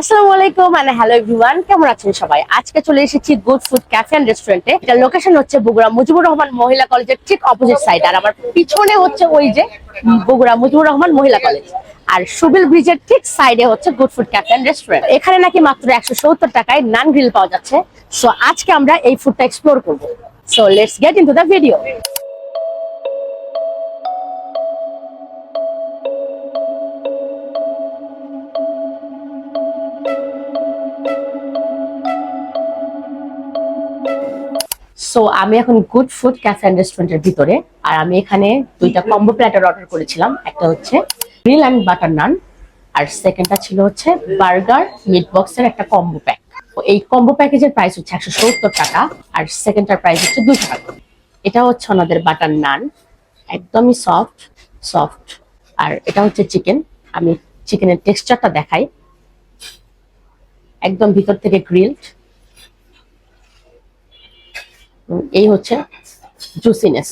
আসসালামু আলাইকুম মানে হ্যালো এভরিওয়ান কেমন আছেন সবাই? আজকে চলে এসেছি গুড ফুড ক্যাফে এন্ড রেস্টুরেন্টে এটার লোকেশন হচ্ছে বগুড়া মুজিবুর রহমান মহিলা কলেজের ঠিক অপোজিট সাইড আর আমার পিছনে হচ্ছে ওই যে বগুড়া মুজিবুর রহমান মহিলা কলেজ। আর সুবিল ব্রিজের ঠিক সাইডে হচ্ছে good food cafe and restaurant এখানে নাকি মাত্র একশো সত্তর টাকায় নান গ্রিল পাওয়া যাচ্ছে। সো আজকে আমরা এই ফুডটা এক্সপ্লোর করব। So let's get into the video so আমি এখন গুড ফুড ক্যাফে অ্যান্ড রেস্টুরেন্টের ভিতরে, আর আমি এখানে দুইটা কম্বো প্ল্যাটার অর্ডার করেছিলাম। একটা হচ্ছে গ্রিল অ্যান্ড বাটার নান আর সেকেন্ডটা ছিল হচ্ছে বার্গার মিট বক্সের একটা কম্বো প্যাক এই কম্বো প্যাকেজের প্রাইস হচ্ছে একশো সত্তর টাকা, আর সেকেন্ডটার প্রাইস হচ্ছে দুশো টাকা। এটা হচ্ছে ওনাদের বাটার নান একদমই সফট সফট আর এটা হচ্ছে চিকেন আমি চিকেনের টেক্সচারটা দেখাই। একদম ভিতর থেকে গ্রিলড এই হচ্ছে জুসিনেস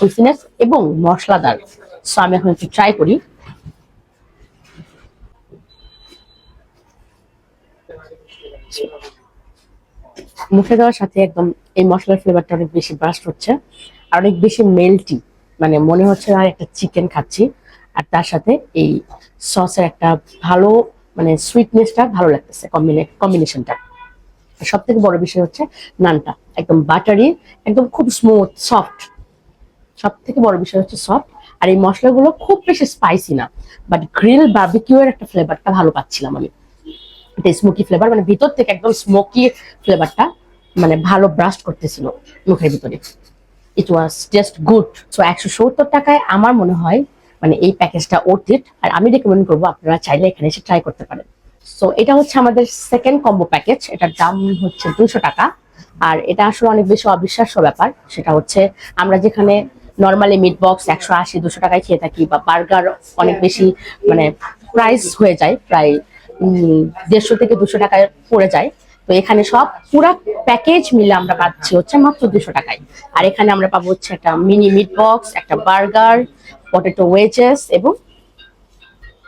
জুসিনেস এবং মশলাদার। সো আমি এখন একটু ট্রাই করি। মুখে দেওয়ার সাথে একদম এই মশলার ফ্লেভারটা অনেক বেশি ব্রাস্ট হচ্ছে আর অনেক বেশি মেল্টি মানে মনে হচ্ছে আর একটা চিকেন খাচ্ছি। আর তার সাথে এই সসের একটা ভালো মানে সুইটনেসটা ভালো লাগতেছে কম্বিনেশনটা সব থেকে বড় বিষয় হচ্ছে নানটা। একদম বাটারি, একদম খুব স্মুথ সফট সব থেকে বড় বিষয় হচ্ছে সফট আর এই মশলাগুলো খুব বেশি স্পাইসি না। বাট গ্রিল বার্বিকিউ এর একটা ফ্লেভারটা ভালো পাচ্ছিলাম আমি। এটা স্মোকি ফ্লেভার মানে ভিতর থেকে একদম স্মোকি ফ্লেভারটা মানে ভালো ব্রাস্ট করতেছিল মুখের ভিতরে। It was just good so একশো সত্তর টাকায় আমার মনে হয় মানে এই প্যাকেজটা ওর্থ আর আমি রেকমেন্ড করব, আপনারা চাইলে এখানে এসে ট্রাই করতে পারেন। সো এটা হচ্ছে আমাদের সেকেন্ড কম্বো প্যাকেজ এটার দাম হচ্ছে দুশো টাকা। আর এটা আসলে অনেক বেশি অবিশ্বাস্য ব্যাপার। সেটা হচ্ছে আমরা যেখানে নর্মালি মিট বক্স একশো আশি, দুশো টাকায় খেয়ে থাকি বা বার্গার অনেক বেশি মানে প্রাইস হয়ে যায়, প্রায় দেড়শো থেকে দুশো টাকায় পড়ে যায়। তো এখানে সব পুরো প্যাকেজ মিলে আমরা পাচ্ছি হচ্ছে মাত্র দুশো টাকায়। আর এখানে আমরা পাবো হচ্ছে একটা মিনি মিট বক্স একটা বার্গার পটেটো ওয়েজেস এবং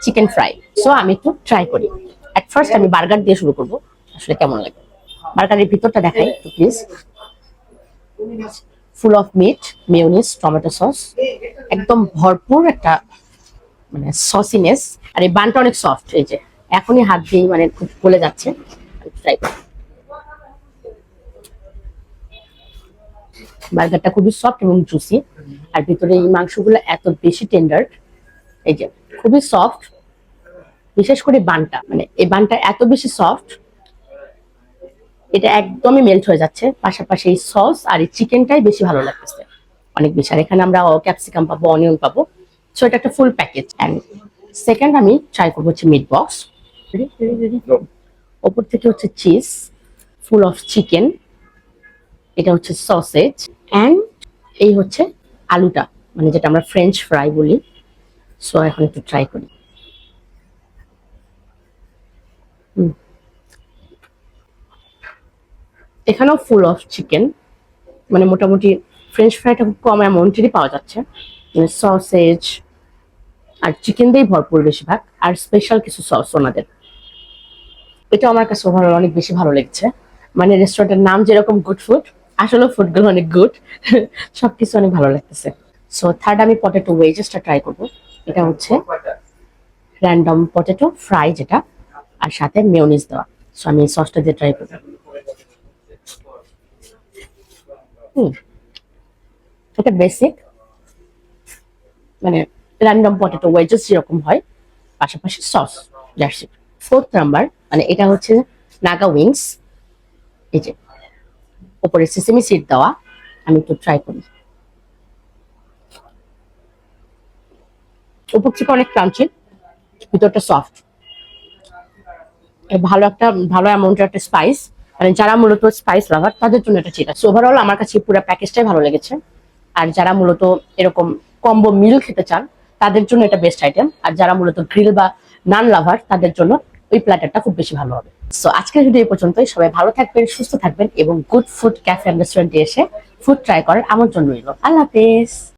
চিকেন ফ্রাই সো আমি একটু ট্রাই করি। অ্যাট ফার্স্ট আমি বার্গার দিয়ে শুরু করব। আসলে কেমন লাগে? বার্গারের ভিতরটা দেখাই please full of meat mayonnaise tomato sauce একদম ভরপুর একটা মানে সসিনেস আর এই বানটা অনেক সফট এই যে। এখনই হাত দিয়ে মানে খুব গলে যাচ্ছে। বার্গারটা খুবই সফট এবং জুসি আর ভিতরে এই মাংসগুলো এত বেশি টেন্ডার এই যে, খুবই সফট বিশেষ করে বানটা মানে এই বানটা এত বেশি সফট এটা একদমই মেল্ট হয়ে যাচ্ছে। পাশাপাশি এই সস আর এই চিকেনটাই বেশি ভালো লাগতেছে। অনেক বেশি আর এখানে আমরা ক্যাপসিকাম পাবো অনিয়ন পাবো। সো এটা একটা ফুল প্যাকেজ অ্যান্ড সেকেন্ড আমি ট্রাই করব হচ্ছে মিট বক্স ওপর থেকে হচ্ছে চিজ ফুল অফ চিকেন এটা হচ্ছে সসেজ অ্যান্ড এই হচ্ছে আলুটা মানে যেটা আমরা ফ্রেঞ্চ ফ্রাই বলি। সো এখন একটু ট্রাই করি হুম। এখানেও ফুল অফ চিকেন মানে মোটামুটি ফ্রেঞ্চ ফ্রাইটা খুব কম অ্যামাউন্টেরই পাওয়া যাচ্ছে। মানে সসেজ আর চিকেন দিয়েই ভরপুর বেশিরভাগ আর স্পেশাল কিছু সস ওনাদের। এটা আমার কাছে ওভারঅল অনেক বেশি ভালো লেগেছে। মানে রেস্টুরেন্টের নাম যেরকম গুড ফুড আসলে ফুডগুলো অনেক গুড সবকিছু অনেক ভালো লাগতেছে। সো থার্ড আমি পটেটো ওয়েজেসটা ট্রাই করব। এটা হচ্ছে র্যান্ডম পটেটো ফ্রাই যেটা। আর সাথে মেয়োনিজ দেওয়া। সো আমি সসটা দিয়ে ট্রাই করব। হুম। এটা বেসিক মানে র্যান্ডম পটেটো ওয়েজেস যেরকম হয়, পাশাপাশি sauce that's it fourth number মানে এটা হচ্ছে নাগা উইংস এই যে, উপরে সিসিমি সিড দেওয়া, আমি একটু ট্রাই করি। উপর থেকে অনেক ক্রাঞ্চি ভিতরটা সফট ভালো একটা, ভালো অ্যামাউন্টের একটা স্পাইস মানে যারা মূলত স্পাইস লাভার তাদের জন্য এটা ঠিক আছে। ওভারঅল আমার কাছে পুরো প্যাকেজটাই ভালো লেগেছে। আর যারা মূলত এরকম কম্বো মিল খেতে চান, তাদের জন্য এটা বেস্ট আইটেম আর যারা মূলত গ্রিল বা নান লাভার তাদের জন্য ওই প্ল্যাটারটা খুব বেশি ভালো হবে। সো আজকের ভিডিও এই পর্যন্তই। সবাই ভালো থাকবেন, সুস্থ থাকবেন এবং গুড ফুড ক্যাফে অ্যান্ড রেস্টুরেন্টে এসে ফুড ট্রাই করার আমন্ত্রণ রইল। আল্লাহ হাফেজ।